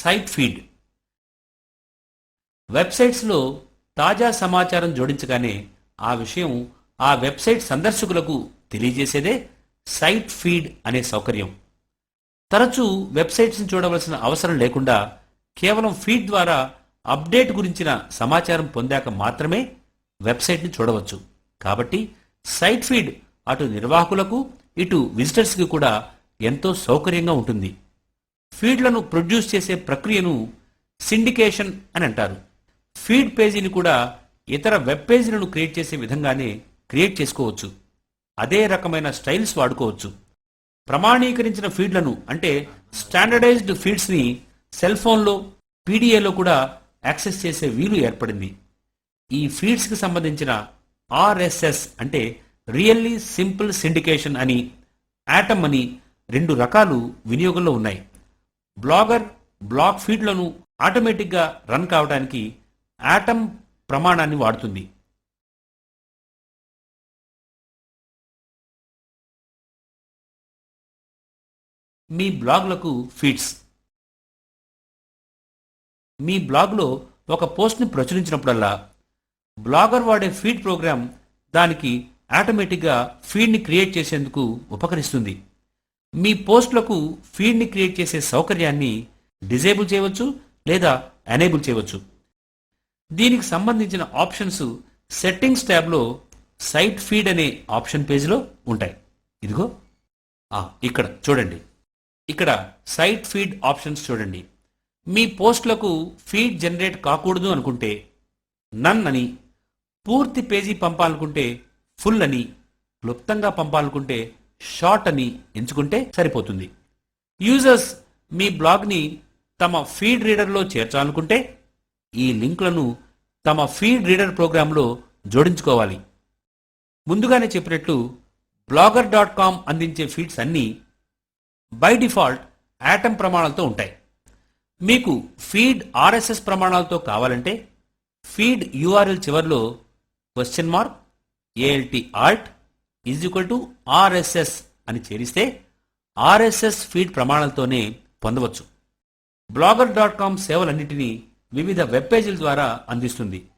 Site feed. వెబ్సైట్స్లో తాజా సమాచారం జోడించగానే ఆ విషయం ఆ వెబ్సైట్ సందర్శకులకు తెలియజేసేదే సైట్ ఫీడ్ అనే సౌకర్యం. తరచూ వెబ్సైట్స్ని చూడవలసిన అవసరం లేకుండా కేవలం ఫీడ్ ద్వారా అప్డేట్ గురించిన సమాచారం పొందాక మాత్రమే వెబ్సైట్ని చూడవచ్చు. కాబట్టి సైట్ ఫీడ్ అటు నిర్వాహకులకు ఇటు విజిటర్స్కి కూడా ఎంతో సౌకర్యంగా ఉంటుంది. ఫీడ్లను ప్రొడ్యూస్ చేసే ప్రక్రియను సిండికేషన్ అని అంటారు. ఫీడ్ పేజీని కూడా ఇతర వెబ్ పేజీలను క్రియేట్ చేసే విధంగానే క్రియేట్ చేసుకోవచ్చు. అదే రకమైన స్టైల్స్ వాడుకోవచ్చు. ప్రమాణీకరించిన ఫీడ్లను అంటే స్టాండర్డైజ్డ్ ఫీడ్స్ని సెల్ ఫోన్లో పీడిఏలో కూడా యాక్సెస్ చేసే వీలు ఏర్పడింది. ఈ ఫీడ్స్కి సంబంధించిన ఆర్ఎస్ఎస్ అంటే రియల్లీ సింపుల్ సిండికేషన్ అని యాటమ్ అని రెండు రకాలు వినియోగంలో ఉన్నాయి. బ్లాగర్ బ్లాగ్ ఫీడ్లను ఆటోమేటిక్గా రన్ కావడానికి యాటమ్ ప్రమాణాన్ని వాడుతుంది. మీ బ్లాగ్లకు ఫీడ్స్. మీ బ్లాగ్లో ఒక పోస్ట్ని ప్రచురించినప్పుడల్లా బ్లాగర్ వాడే ఫీడ్ ప్రోగ్రామ్ దానికి ఆటోమేటిక్గా ఫీడ్ని క్రియేట్ చేసేందుకు ఉపకరిస్తుంది. మీ పోస్ట్లకు ఫీడ్ని క్రియేట్ చేసే సౌకర్యాన్ని డిజేబుల్ చేయవచ్చు లేదా ఎనేబుల్ చేయవచ్చు. దీనికి సంబంధించిన ఆప్షన్స్ సెట్టింగ్స్ ట్యాబ్లో సైట్ ఫీడ్ అనే ఆప్షన్ పేజ్లో ఉంటాయి. ఇదిగో. ఇక్కడ చూడండి. ఇక్కడ సైట్ ఫీడ్ ఆప్షన్స్ చూడండి. మీ పోస్టులకు ఫీడ్ జనరేట్ కాకూడదు అనుకుంటే నన్ అని పూర్తి పేజీ పంపాలనుకుంటే ఫుల్ అని క్లుప్తంగా పంపాలనుకుంటే షార్ట్ అని ఎంచుకుంటే సరిపోతుంది. యూజర్స్ మీ బ్లాగ్ని తమ ఫీడ్ రీడర్లో చేర్చాలనుకుంటే ఈ లింక్లను తమ ఫీడ్ రీడర్ ప్రోగ్రాంలో జోడించుకోవాలి. ముందుగానే చెప్పినట్లు బ్లాగర్ డాట్ కామ్ అందించే ఫీడ్స్ అన్నీ బై డిఫాల్ట్ యాటమ్ ప్రమాణాలతో ఉంటాయి. మీకు ఫీడ్ ఆర్ఎస్ఎస్ ప్రమాణాలతో కావాలంటే ఫీడ్ యూఆర్ఎల్ చివర్లో question mark ALT alt is equal to RSS అని చేరిస్తే ఆర్ఎస్ఎస్ ఫీడ్ ప్రమాణాలతోనే పొందవచ్చు. బ్లాగర్ డాట్ కామ్ సేవలన్నింటినీ వివిధ వెబ్ పేజీల ద్వారా అందిస్తుంది.